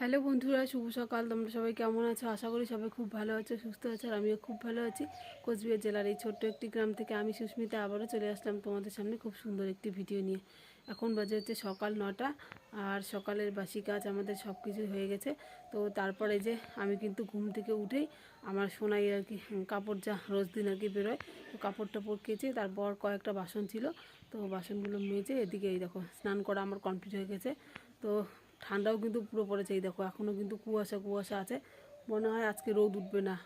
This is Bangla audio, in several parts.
হ্যালো বন্ধুরা, শুভ সকাল। তোমরা সবাই কেমন আছো? আশা করি সবাই খুব ভালো আছো, সুস্থ আছো, আর আমিও খুব ভালো আছি। কোচবিহার জেলার এই ছোট্ট একটি গ্রাম থেকে আমি সুস্মিতা আবারও চলে আসলাম তোমাদের সামনে খুব সুন্দর একটি ভিডিও নিয়ে। এখন বাজে হচ্ছে সকাল নটা, আর সকালের বাসি কাজ আমাদের সব কিছু হয়ে গেছে। তো তারপরে যে আমি কিন্তু ঘুম থেকে উঠেই আমার সোনাই আর কি কাপড় যা রোজ দিন আর কি বেরোয়, তো কাপড় টাপড় কেচে তারপর কয়েকটা বাসন ছিল। তো বাসনগুলো মেজে এদিকে এই দেখো, স্নান করা আমার কমপ্লিট হয়ে গেছে। তো ঠান্ডাও কিন্তু পুরো পড়েছে, এই দেখো এখনও কিন্তু কুয়াশা কুয়াশা আছে। মনে হয় আজকে রোদ উঠবে না।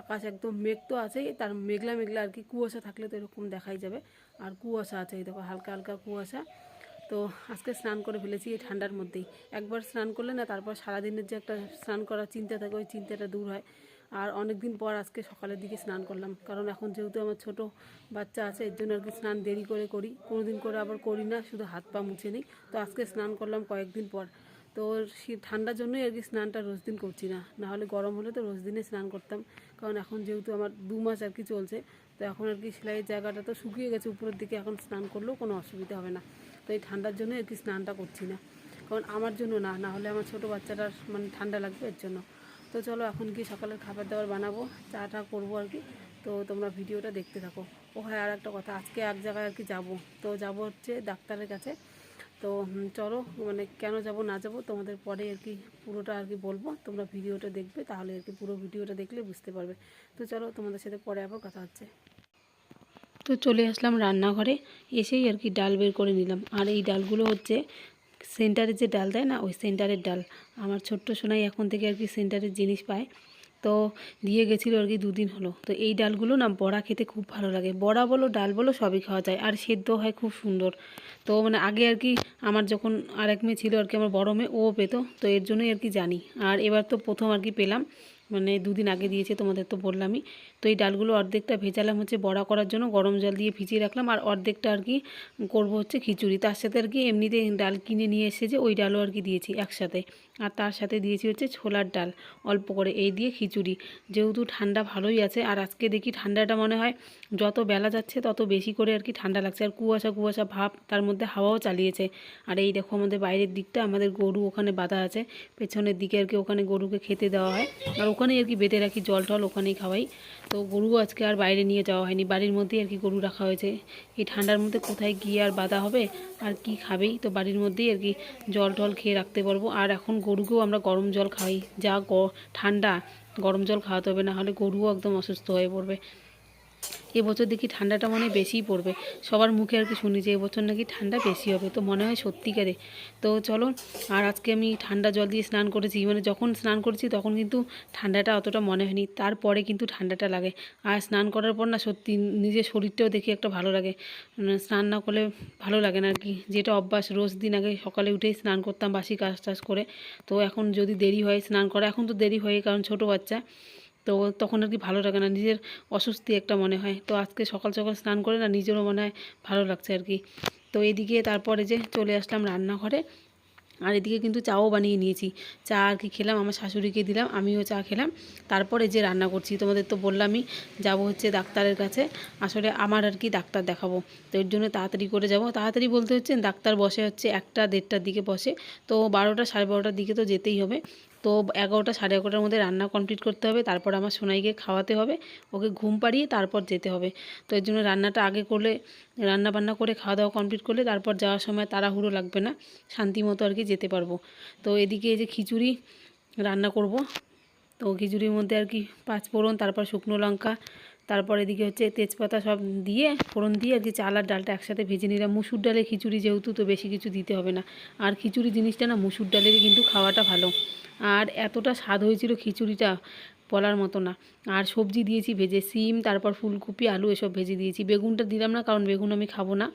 আকাশ একদম মেঘ তো আছেই, তার মেঘলা মেঘলা আর কি, কুয়াশা থাকলে তো এরকম দেখাই যাবে। আর কুয়াশা আছে, এই দেখো, হালকা হালকা কুয়াশা। তো আজকে স্নান করে ফেলেছি এই ঠান্ডার মধ্যেই। একবার স্নান করলে না, তারপর সারাদিনের যে একটা স্নান করার চিন্তা থাকে, ওই চিন্তাটা দূর হয়। আর অনেক দিন পর আজকে সকালের দিকে স্নান করলাম। কারণ এখন যেহেতু আমার ছোট বাচ্চা আছে, এর জন্য আর কি স্নান দেরি করে করি। কোনো দিন করে আবার করি না, শুধু হাত পা মুছে নিই। তো আজকে স্নান করলাম কয়েকদিন পর। তো ঠান্ডার জন্যই আর কি স্নানটা রোজ দিন করছি না। নাহলে গরম হলে তো রোজ দিনে স্নান করতাম। কারণ এখন যেহেতু আমার দু মাস আর কি চলছে, তো এখন আর কি সেলাইয়ের জায়গাটা তো শুকিয়ে গেছে, উপরের দিকে এখন স্নান করলেও কোনো অসুবিধা হবে না। তো এই ঠান্ডার জন্য আর কি স্নানটা করছি না। কারণ আমার জন্য না না হলে আমার ছোটো বাচ্চাটার মানে ঠান্ডা লাগবে এর জন্য। তো চলো এখন কি সকালের খাবার দাবার বানাবো, চা টা করব আর কি। তো তোমরা ভিডিওটা দেখতে থাকো। ও হ্যাঁ আর একটা কথা, আজকে এক জায়গায় আর কি যাব। তো যাব হচ্ছে ডাক্তারের কাছে। তো চলো মানে কেন যাব, না যাব, তোমাদের পরে আর কি পুরোটা আর কি বলব। তোমরা ভিডিওটা দেখবে, তাহলে আর কি পুরো ভিডিওটা দেখলে বুঝতে পারবে। তো চলো, তোমাদের সাথে পরে আবার কথা হচ্ছে। তো চলে আসলাম রান্নাঘরে, এসেই আর কি ডাল বের করে নিলাম। আর এই ডালগুলো হচ্ছে সেন্টারে যে ডাল দেয় না? ওই সেন্টারের ডাল। আমার ছোট্ট সোনাই এখন থেকে আর কি সেন্টারের জিনিস পায়। তো দিয়ে গেছিল আর কি দুদিন হলো। তো এই ডালগুলো না বড়া খেতে খুব ভালো লাগে। বড়া বলো, ডাল বলো, সবই খাওয়া যায়। আর সেদ্ধ হয় খুব সুন্দর। তো মানে আগে আর কি আমার যখন আরেক মেয়ে ছিল আর কি, আমার বড় মেয়ে, ও পেতো। তো এর জন্যই আর কি জানি। আর এবার তো প্রথম আর কি পেলাম। মানে দুদিন আগে দিয়েছে, তোমাদের তো বললামই। তো এই ডালগুলো অর্ধেকটা ভেজালাম হচ্ছে বড়া করার জন্য, গরম জল দিয়ে ভিজিয়ে রাখলাম। আর অর্ধেকটা আর কি করব হচ্ছে খিচুড়ি। তার সাথে আর কি এমনিতে ডাল কিনে নিয়ে এসে যে ওই ডালও আর কি দিয়েছি একসাথে। আর তার সাথে দিয়েছি হচ্ছে ছোলার ডাল। অল্প করে এই দিয়ে খিচুড়ি। যেহেতু ঠান্ডা ভালোই আছে, আর আজকে দেখি ঠান্ডাটা মনে হয় যত বেলা যাচ্ছে তত বেশি করে আর কি ঠান্ডা লাগছে। আর কুয়াশা কুয়াশা ভাব তার মধ্যে হাওয়াও চালিয়েছে। আর এই দেখো আমাদের বাইরের দিকটা, আমাদের গরু ওখানে বাঁধা আছে। পেছনের দিকে আর কি ওখানে গরুকে খেতে দেওয়া হয়। আর ওখানেই আর কি বেঁধে রাখি জল টল ওখানেই খাওয়াই। তো গরু আজকে আর বাইরে নিয়ে যাওয়া হয়নি। বাড়ির মধ্যেই আর কি গরু রাখা হয়েছে। এই ঠান্ডার মধ্যে কোথায় গিয়ে আর বাধা হবে? আর কি খাবেই? তো বাড়ির মধ্যেই আর কি জল টল খেয়ে রাখতে পারব। আর এখন গরুকেও আমরা গরম জল খাওয়াই। যা ঠান্ডা, গরম জল খাওয়াতে হবে, না হলে গরুও একদম অসুস্থ হয়ে পড়বে। এবছর দেখি ঠান্ডাটা মনে বেশিই পড়বে। সবার মুখে আর কি শুনি যে এবছর নাকি ঠান্ডা বেশি হবে, তো মনে হয় সত্যিকারে। তো চলো, আর আজকে আমি ঠান্ডা জল দিয়ে স্নান করেছি মানে যখন স্নান করেছি তখন কিন্তু ঠান্ডাটা অতটা মনে হয়নি, তারপরে কিন্তু ঠান্ডাটা লাগে। আর স্নান করার পর না সত্যি নিজের শরীরটাও দেখি একটা ভালো লাগে। মানে স্নান না করলে ভালো লাগে না আর কি, যেটা অভ্যাস রোজ দিন আগে সকালে উঠেই স্নান করতাম বাসি কাজ টাজ করে। তো এখন যদি দেরি হয় স্নান করা, এখন তো দেরি হয়, কারণ ছোট বাচ্চা। তো তখন আর কি ভালো লাগে না। নিজের অস্বস্তি একটা মনে হয়। তো আজকে সকাল সকাল স্নান করে না নিজেরও মনে হয় ভালো লাগছে আর কি। তো এদিকে তারপরে যে চলে আসলাম রান্নাঘরে। আর এদিকে কিন্তু চাও বানিয়ে নিয়েছি। চা আর কি খেলাম, আমার শাশুড়িকে দিলাম, আমিও চা খেলাম। তারপরে যে রান্না করছি, তোমাদের তো বললামই যাব হচ্ছে ডাক্তারের কাছে। আসলে আমার আর কি ডাক্তার দেখাবো। তো এর জন্য তাড়াতাড়ি করে যাব। তাড়াতাড়ি বলতে হচ্ছে ডাক্তার বসে হচ্ছে একটা দেড়টার দিকে বসে। তো বারোটা সাড়ে বারোটার দিকে তো যেতেই হবে। তো এগারোটা সাড়ে এগারোটার মধ্যে রান্না কমপ্লিট করতে হবে। তারপর আমার সোনাইকে খাওয়াতে হবে। ওকে ঘুম পাড়িয়ে তারপর যেতে হবে। তো এর জন্য রান্নাটা আগে করলে রান্না বান্না করে খাওয়া দাওয়া কমপ্লিট করলে তারপর যাওয়ার সময় তাড়াহুড়ো লাগবে না। শান্তি মতো আর কি যেতে পারব। তো এদিকে এই যে খিচুড়ি রান্না করব। তো খিচুড়ির মধ্যে আর কি পাঁচ ফোড়ন তারপর শুকনো লঙ্কা তারপর এদিকে হচ্ছে তেজপাতা সব দিয়ে, ফোড়ন দিয়ে আর কি চাল আর ডালটা একসাথে ভেজে নিলাম। মুসুর ডালে খিচুড়ি যেহেতু, তো বেশি কিছু দিতে হবে না। আর খিচুড়ি জিনিসটা না, মুসুর ডালেরই কিন্তু খাওয়াটা ভালো। আর এতটা স্বাদ হয়েছিল খিচুড়িটা বলার মতো না। আর সবজি দিয়েছি ভেজে, সিম, তারপর ফুলকপি, আলু এসব ভেজে দিয়েছি। বেগুনটা দিলাম না, কারণ বেগুন আমি খাব না।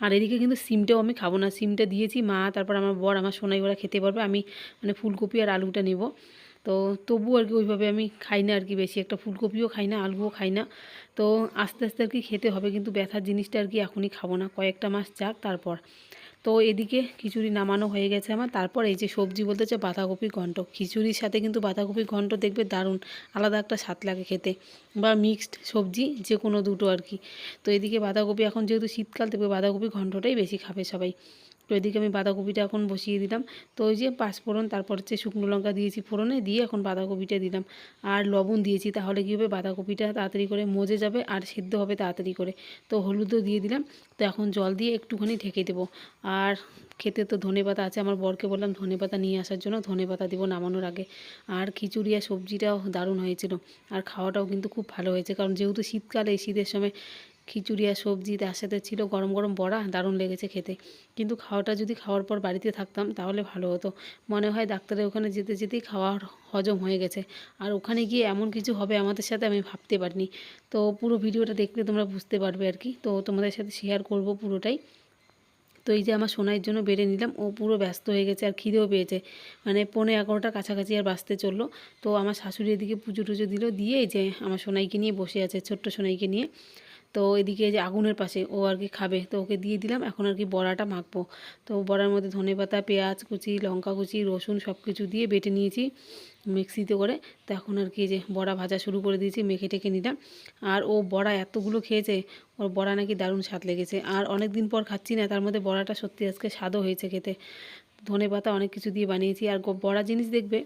আর এদিকে কিন্তু সিমটাও আমি খাব না। সিমটা দিয়েছি মা, তারপর আমার বর, আমার সোনাই, ওরা খেতে পারবে। আমি মানে ফুলকপি আর আলুটা নেব। তো তবু আর কি ওইভাবে আমি খাই না আর কি বেশি। একটা ফুলকপিও খাই না, আলুও খাই না। তো আস্তে আস্তে আর কি খেতে হবে, কিন্তু ব্যথার জিনিসটা আর কি এখনই খাব না, কয়েকটা মাস যাক তারপর। তো এদিকে খিচুড়ি নামানো হয়ে গেছে আমার। তারপর এই যে সবজি বলতে হচ্ছে বাঁধাকপি ঘন্ট। খিচুড়ির সাথে কিন্তু বাঁধাকপি ঘন্ট দেখবে দারুণ, আলাদা একটা স্বাদ লাগে খেতে। বা মিক্সড সবজি যে কোনো দুটো আর কি। তো এদিকে বাঁধাকপি এখন যেহেতু শীতকাল দেখবে বাঁধাকপি ঘন্টটাই বেশি খাবে সবাই। তো এদিকে আমি বাঁধাকপিটা এখন বসিয়ে দিলাম। তো ওই যে পাঁচফোড়ন তারপর হচ্ছে শুকনো লঙ্কা দিয়েছি ফোড়নে, দিয়ে এখন বাঁধাকপিটা দিলাম। আর লবণ দিয়েছি, তাহলে কী হবে? বাঁধাকপিটা তাড়াতাড়ি করে মজে যাবে আর সিদ্ধ হবে তাড়াতাড়ি করে। তো হলুদও দিয়ে দিলাম। তো এখন জল দিয়ে একটুখানি ঢেকে দেবো। আর খেতে তো ধনে পাতা আছে, আমার বরকে বললাম ধনে পাতা নিয়ে আসার জন্য ধনে পাতা দিব নামানোর আগে। আর খিচুড়ি আর সবজিটাও দারুণ হয়েছিল। আর খাওয়াটাও কিন্তু খুব ভালো হয়েছে, কারণ যেহেতু শীতকালে শীতের সময় খিচুড়ি আর সবজি তার সাথে ছিল গরম গরম বড়া, দারুণ লেগেছে খেতে। কিন্তু খাওয়াটা যদি খাওয়ার পর বাড়িতে থাকতাম তাহলে ভালো হতো। মনে হয় ডাক্তারের ওখানে যেতে যেতেই খাওয়ার হজম হয়ে গেছে। আর ওখানে গিয়ে এমন কিছু হবে আমাদের সাথে আমি ভাবতে পারিনি। তো পুরো ভিডিওটা দেখলে তোমরা বুঝতে পারবে আর কি। তো তোমাদের সাথে শেয়ার করব পুরোটাই। তো এই যে আমার সোনাইয়ের জন্য বেড়ে নিলাম, ও পুরো ব্যস্ত হয়ে গেছে আর খিদেও পেয়েছে। মানে পৌনে এগারোটার কাছাকাছি আর বাঁচতে চলল। তো আমার শাশুড়ি এদিকে পুজো টুজো দিল, দিয়ে যে আমার সোনাইকে নিয়ে বসে আছে, ছোট্ট সোনাইকে নিয়ে। তো এদিকে যে আগুনের পাশে ও আর কি খাবে, তো ওকে দিয়ে দিলাম। এখন আর কি বড়াটা মাখবো। তো বড়ার মধ্যে ধনে পাতা, পেঁয়াজ কুচি, লঙ্কা কুচি, রসুন সব কিছু দিয়ে বেটে নিয়েছি মিক্সিতে করে। তো এখন আর কি যে বড়া ভাজা শুরু করে দিয়েছি, মেখে টেকে নিলাম। আর ও বড়া এতগুলো খেয়েছে, ওর বড়া নাকি দারুণ স্বাদ লেগেছে। আর অনেক দিন পর খাচ্ছি না, তার মধ্যে বড়াটা সত্যি আজকে স্বাদও হয়েছে খেতে। ধনে পাতা অনেক কিছু দিয়ে বানিয়েছি। আর বড়া জিনিস দেখবে,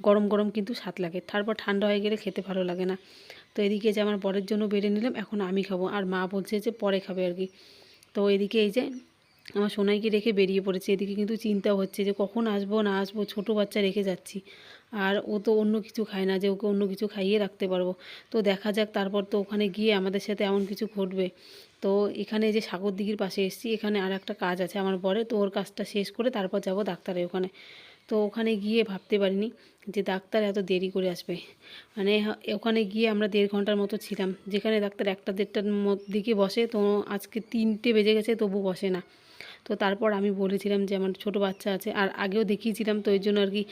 গরম গরম কিন্তু স্বাদ লাগে। তারপর ঠান্ডা হয়ে গেলে খেতে ভালো লাগে না। তো এদিকে যে আমার বরের জন্য বেড়ে নিলাম, এখন আমি খাব। আর মা বলছে যে পরে খাবে আর কি। তো এদিকে এই যে আমার সোনাইকে রেখে বেরিয়ে পড়েছে। এদিকে কিন্তু চিন্তা হচ্ছে যে কখন আসব, না আসব, ছোটো বাচ্চা রেখে যাচ্ছি। আর ও তো অন্য কিছু খায় না যে ওকে অন্য কিছু খাইয়ে রাখতে পারব। তো দেখা যাক, তারপর তো ওখানে গিয়ে আমাদের সাথে এমন কিছু ঘটবে। তো এখানে যে সাগর দিঘির পাশে এসেছি, এখানে আর একটা কাজ আছে আমার বরে তো ওর কাজটা শেষ করে তারপর যাব ডাক্তারের ওখানে। তো ওখানে গিয়ে ভাবতে পারিনি যে ডাক্তার এত দেরি করে আসবে। মানে ওখানে গিয়ে আমরা দেড় ঘণ্টার মতো ছিলাম। যেখানে ডাক্তার একটা দেড়টার দিকে বসে, তো আজকে তিনটে বেজে গেছে, তবু বসে না। তো তারপর আমি বলেছিলাম যে আমার ছোটো বাচ্চা আছে, আর আগেও দেখিয়েছিলাম, তো ওই জন্য আর কি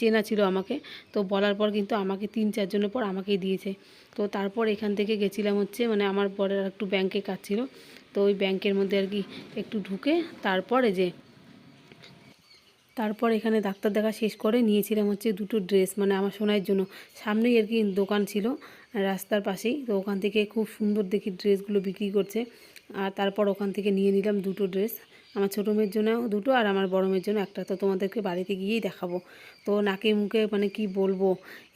চেনা ছিল আমাকে। তো বলার পর কিন্তু আমাকে তিন চারজনের পর আমাকেই দিয়েছে। তো তারপর এখান থেকে গেছিলাম হচ্ছে মানে আমার বরের একটু ব্যাংকে কাজ ছিল। তো ওই ব্যাংকের মধ্যে আর কি একটু ঢুকে, তারপরে যে তারপর এখানে ডাক্তার দেখা শেষ করে নিয়েছিলাম হচ্ছে দুটো ড্রেস মানে আমার সোনার জন্য। সামনেই আর কি দোকান ছিল, রাস্তার পাশেই। তো ওখান থেকে খুব সুন্দর দেখি ড্রেসগুলো বিক্রি করছে। আর তারপর ওখান থেকে নিয়ে নিলাম দুটো ড্রেস। আমার ছোটো মেয়ের জন্য দুটো আর আমার বড় মেয়ের জন্য একটা। তো তোমাদেরকে বাড়িতে গিয়েই দেখাবো। তো নাকে মুখে মানে কি বলব?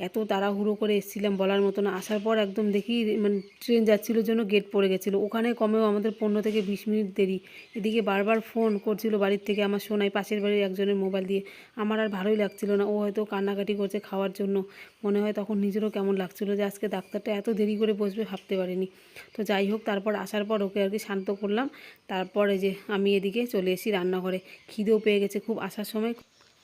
এত তাড়াহুড়ো করে এসেছিলাম বলার মতো না। আসার পর একদম দেখি মানে ট্রেন যাচ্ছিল জন্য গেট পড়ে গেছিল। ওখানে কমেও আমাদের পনেরো থেকে বিশ মিনিট দেরি। এদিকে বারবার ফোন করছিল বাড়ির থেকে আমার শোনাই পাশের বাড়ির একজনের মোবাইল দিয়ে। আমার আর ভালোই লাগছিল না। ও হয়তো কান্নাকাটি করছে খাওয়ার জন্য। মনে হয় তখন নিজেরও কেমন লাগছিল যে আজকে ডাক্তারটা এত দেরি করে বসবে, ভাবতে পারিনি। তো যাই হোক, তারপর আসার পর ওকে আর কি শান্ত করলাম। তারপরে যে আমি এদিকে চলে এসেছি রান্নাঘরে। খিদেও পেয়ে গেছে খুব আসার সময়।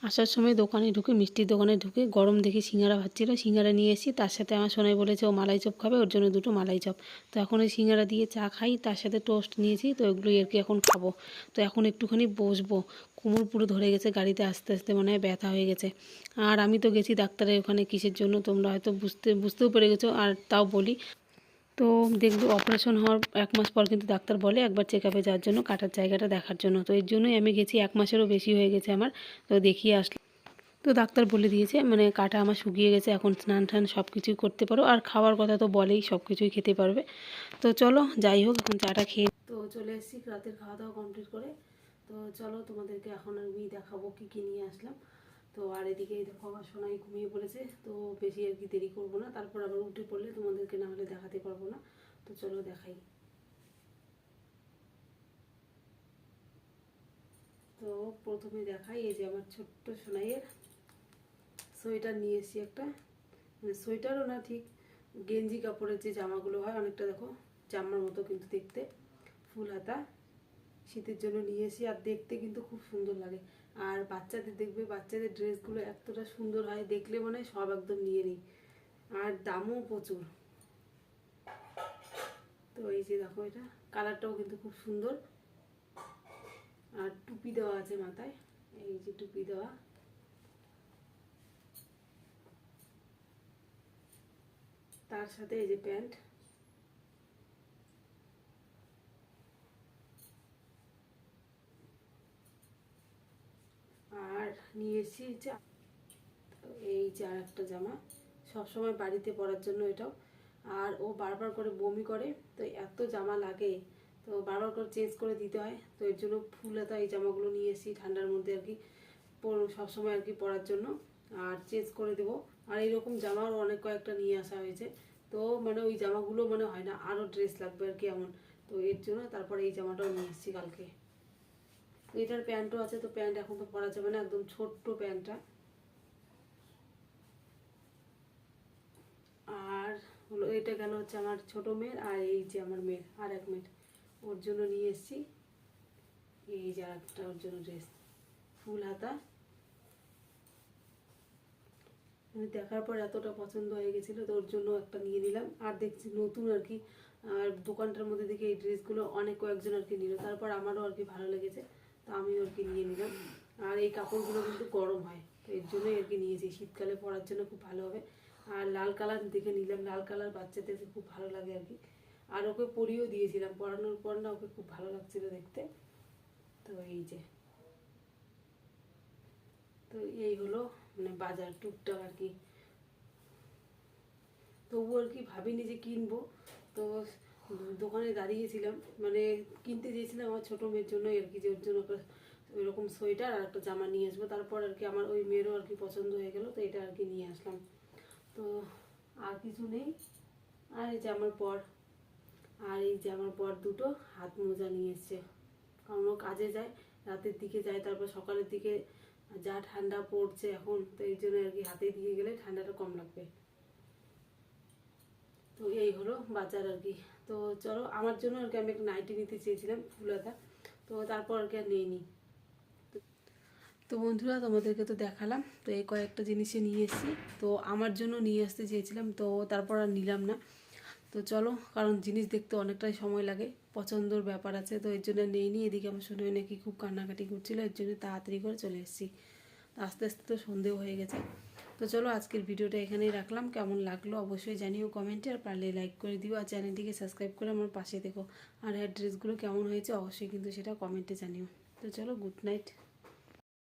আসার সময় দোকানে ঢুকে, মিষ্টির দোকানে ঢুকে গরম দেখে সিঙ্গারা ভাজছিল। সিঙ্গারা নিয়ে এসেছি তার সাথে আমার সোনাই বলেছে, ও মালাই চপ খাবে, ওর জন্য দুটো মালাই চপ। তো এখন ওই সিঙ্গারা দিয়ে চা খাই, তার সাথে টোস্ট নিয়েছি, তো ওগুলোই আর কি এখন খাব। তো এখন একটুখানি বসবো। কোমর পুরো ধরে গেছে, গাড়িতে আস্তে আস্তে মনে হয় ব্যথা হয়ে গেছে। আর আমি তো গেছি ডাক্তারের ওখানে কিসের জন্য, তোমরা হয়তো বুঝতে, বুঝতেও পেরে গেছো। আর তাও বলি তো দেখবে অপারেশন হওয়ার এক মাস পর কিন্তু ডাক্তার বলে একবার চেক আপে যাওয়ার জন্য, কাটার জায়গাটা দেখার জন্য। তো এর জন্যই আমি গেছি, এক মাসেরও বেশি হয়ে গেছে আমার। তো দেখিয়ে আসলাম। তো ডাক্তার বলে দিয়েছে মানে কাটা আমার শুকিয়ে গেছে, এখন স্নান টান সব কিছুই করতে পারো। আর খাওয়ার কথা তো বলেই সব কিছুই খেতে পারবে। তো চলো, যাই হোক, এখন চাটা খেয়ে তো চলে এসেছি, রাতের খাওয়া দাওয়া কমপ্লিট করে। তো চলো তোমাদেরকে এখন আমি দেখাবো কী কী নিয়ে আসলাম। তো আর এদিকে দেখো আমার সোনাই ঘুমিয়ে পড়েছে, তো বেশি আর কি দেরি করব না। তারপর আবার উঠে পড়লে তোমাদেরকে না হলে দেখাতে পারব না। তো চলো দেখাই। তো প্রথমে দেখাই এই যে আমার ছোট্ট সোনাইয়ের সোয়েটার নিয়ে এসেছি একটা। মানে সোয়েটারও না ঠিক, গেঞ্জি কাপড়ের যে জামাগুলো হয়, অনেকটা দেখো জামার মতো কিন্তু দেখতে। ফুল হাতা। শীতের জন্য নিয়ে এসেছি আর দেখতে কিন্তু খুব সুন্দর লাগে। আর বাচ্চাদের দেখবে, বাচ্চাদের ড্রেসগুলো এতটা সুন্দর হয়, দেখলে মনে হয় সব একদম নিয়ে নিই। আর দামও প্রচুর। তো এই যে দেখো এটা, কালারটাও কিন্তু খুব সুন্দর। আর টুপি দেওয়া আছে মাথায়, এই যে টুপি দেওয়া। তার সাথে এই যে প্যান্ট আর যা, এই যে আর একটা জামা সবসময় বাড়িতে পরার জন্য এটাও। আর ও বারবার করে বমি করে, তো এত জামা লাগে, তো বারবার করে চেঞ্জ করে দিতে হয়। তো এর জন্য ফুল হাতা এই জামাগুলো নিয়ে এসেছি ঠান্ডার মধ্যে আর কি সবসময় আর কি পরার জন্য। আর চেঞ্জ করে দেবো। আর এরকম জামাও অনেক কয়েকটা নিয়ে আসা হয়েছে। তো মানে ওই জামাগুলো মানে হয় না, আরও ড্রেস লাগবে আর কি এমন। তো এর জন্য তারপরে এই জামাটাও নিয়ে এসেছি কালকে। এটার প্যান্টও আছে, তো প্যান্ট এখন তো পরা যাবে না, একদম ছোট্ট প্যান্টটা। আর হলো, এটা গেল হচ্ছে আমার ছোট মেয়ের, আর এই যে আমার মেয়ের, আর এক মেয়ের। ওর জন্য নিয়ে এসেছি। এই যে একটা ওর জন্য ড্রেস ফুল হাতা। দেখার পর এতটা পছন্দ হয়ে গেছিল, তো ওর জন্য একটা নিয়ে নিলাম। আর দেখছি নতুন আর কি, আর দোকানটার মধ্যে দেখে এই ড্রেসগুলো অনেক কয়েকজন আর কি নিল। তারপর আমারও আর কি ভালো লেগেছে। তো আমি আর কি নিয়ে নিলাম। আর এই কাপড়গুলো কিন্তু গরম হয়, তো এর জন্যই আর কি নিয়েছি। শীতকালে পরার জন্য খুব ভালো হবে। আর লাল কালার দেখে নিলাম, লাল কালার বাচ্চাদেরকে খুব ভালো লাগে আর কি। আর ওকে পরিয়েও দিয়েছিলাম, পরানোর পর না ওকে খুব ভালো লাগছিল দেখতে। তো এই যে। তো এই হলো মানে বাজার, টুকটাক আর কি। তবু আর কি ভাবিনি যে কিনবো। তো দোকানে দাঁড়িয়েছিলাম মানে কিনতে চেয়েছিলাম আমার ছোটো মেয়ের জন্য, আর কি, যে ওর জন্য ওইরকম সোয়েটার আর একটা জামা নিয়ে আসব। তারপর আর কি আমার ওই মেয়েরও আর কি পছন্দ হয়ে গেল, তো এটা আর কি নিয়ে আসলাম। তো আর কিছু নেই। আর এই যে আমার পর, আর এই যে আমার পর দুটো হাত মোজা নিয়ে এসছে। কারণ ও কাজে যায়, রাতের দিকে যায়, তারপর সকালের দিকে যা ঠান্ডা পড়ছে এখন, তো এই জন্য আর কি হাতে দিয়ে গেলে ঠান্ডাটা কম লাগবে। তো এই হলো বাজার আর কি। তো চলো, আমার জন্য আর কি আমি একটা নাইটি নিতে চেয়েছিলাম ফুলাতা তো তারপর আর কি আর নিয়ে নিই তো বন্ধুরা, তোমাদেরকে তো দেখালাম, তো এই কয়েকটা জিনিসে নিয়ে এসেছি। তো আমার জন্য নিয়ে আসতে চেয়েছিলাম, তো তারপর আর নিলাম না। তো চলো, কারণ জিনিস দেখতে অনেকটাই সময় লাগে, পছন্দর ব্যাপার আছে, তো এর জন্য নেই নি এদিকে আমার শুনে নাকি খুব কান্নাকাটি করছিল, এর জন্য তাড়াতাড়ি করে চলে এসেছি। আস্তে আস্তে তো সন্ধেও হয়ে গেছে। তো চলো আজকের ভিডিওটা এখানেই রাখলাম। কেমন লাগল অবশ্যই জানিও কমেন্টে আর পারলে লাইক করে দিও আর চ্যানেলটিকে সাবস্ক্রাইব করে আমার পাশে দেখো আর হ্যাঁ ড্রেসগুলো কেমন হয়েছে অবশ্যই কিন্তু সেটা কমেন্টে জানিও। তো চলো গুড নাইট